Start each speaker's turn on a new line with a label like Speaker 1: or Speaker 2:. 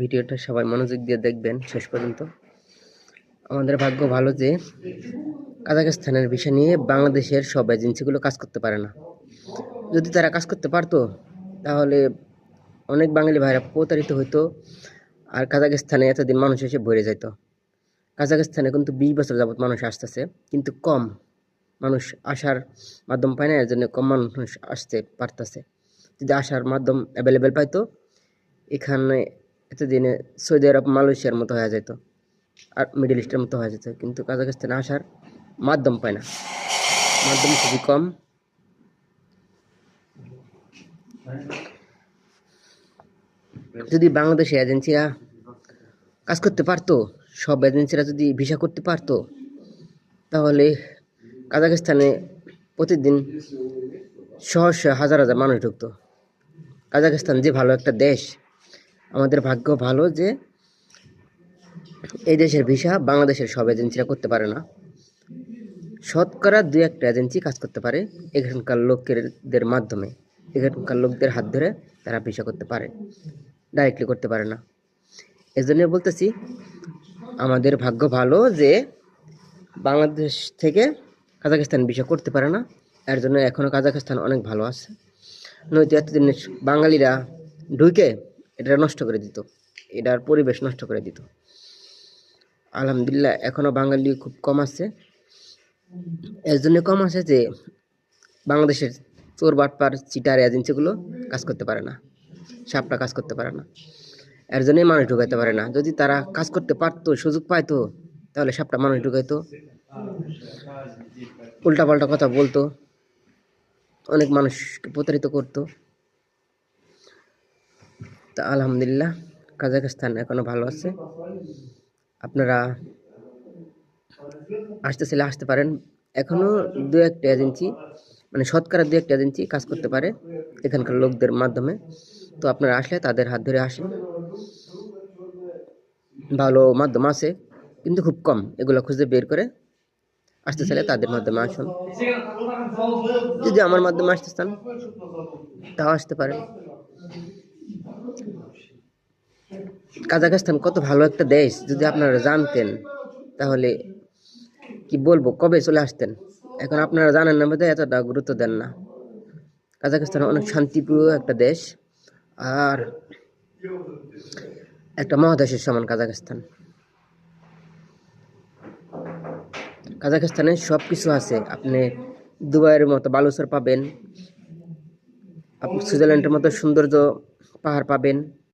Speaker 1: ভিডিওটা সবাই মনোযোগ দিয়ে দেখবেন শেষ পর্যন্ত। আমাদের ভাগ্য ভালো যে কাজাকিস্তানের বিষয় নিয়ে বাংলাদেশের সব এজেন্সিগুলো কাজ করতে পারে না। যদি তারা কাজ করতে পারতো, তাহলে অনেক বাঙালি ভাইরা প্রতারিত হইতো আর কাজাকিস্তানে এতদিন মানুষ এসে ভরে যেত কাজাখস্তানে কিন্তু বিশ বছর যাবত মানুষ আসতেছে, কিন্তু কম মানুষ আসার মাধ্যম পায় না এর জন্য কম মানুষ আসতে পারতেছে। যদি আসার মাধ্যম অ্যাভেলেবেল পাইতো, এখানে এতদিনে সৌদি আরব মালয়েশিয়ার মতো হয়ে যেত আর মিডল ইস্টের মতো হয়ে যেত কিন্তু কাজাখস্তানে আসার মাধ্যম পায় না। মাধ্যম খুবই কম। যদি বাংলাদেশে এজেন্সিরা কাজ করতে পারতো, সব এজেন্সিরা যদি ভিসা করতে পারতো, তাহলে কাজাকিস্তানে প্রতিদিন সহস্র হাজার হাজার মানুষ ঢুকতো। কাজাকিস্তান যে ভালো একটা দেশ আমাদের ভাগ্য ভালো যে এই দেশের ভিসা বাংলাদেশের সব এজেন্সিরা করতে পারে না। শতকরা দু একটা এজেন্সি কাজ করতে পারে এখানকার লোকেদের মাধ্যমে। এখানকার লোকদের হাত ধরে তারা ভিসা করতে পারে ডাইরেক্টলি করতে পারে না। এই জন্য বলতেছি, আমাদের ভাগ্য ভালো যে বাংলাদেশ থেকে কাজাখস্তান ভিসা করতে পারে না। এর জন্য এখনও কাজাখস্তান অনেক ভালো আছে। নয়তো এতদিন বাঙালিরা ঢুকে এটা নষ্ট করে দিত। এটার পরিবেশ নষ্ট করে দিত। আলহামদুলিল্লাহ এখনও বাঙালি খুব কম আছে। এর জন্য কম আছে যে, বাংলাদেশের চোর, বাটপার চিটার এজেন্সিগুলো কাজ করতে পারে না। সাপটা কাজ করতে পারে না। এর জন্যই মানুষ ঢুকাইতে পারে না। যদি তারা কাজ করতে পারতো, সুযোগ পাইতো, তাহলে সাপটা মানুষ ঢুকাইতো। উল্টাপাল্টা কথা বলতো। অনেক মানুষকে প্রতারিত করতো। তা আলহামদুলিল্লাহ, কাজাখস্তান এখনও ভালো আছে। আপনারা আসতে চাইলে আসতে পারেন। এখনও দু একটা এজেন্সি মানে শতকরা দু একটা এজেন্সি কাজ করতে পারে এখানকার লোকদের মাধ্যমে। তো আপনারা আসলে তাদের হাত ধরে আসেন। ভালো মাধ্যম আছে, কিন্তু খুব কম। এগুলো খুঁজে বের করে আসতে চাইলে তাদের মাধ্যমে আসুন। যদি আমার মাধ্যমে আসতে চান, তাও আসতে পারেন। কাজাখস্তান কত ভালো একটা দেশ, যদি আপনারা জানতেন, তাহলে কি বলব, কবে চলে আসতেন? এখন আপনারা জানেন না, বোধহয় এতটা গুরুত্ব দেন না। কাজাখস্তান অনেক শান্তিপ্রিয় একটা দেশ, আর একটা মহাদেশের সমান কাজাখস্তান। কাজাখস্তানে সব কিছু আছে, আপনি দুবাইয়ের মতো বালুচর পাবেন আপনি সুইজারল্যান্ডের মতো সৌন্দর্য পাহাড় পাবেন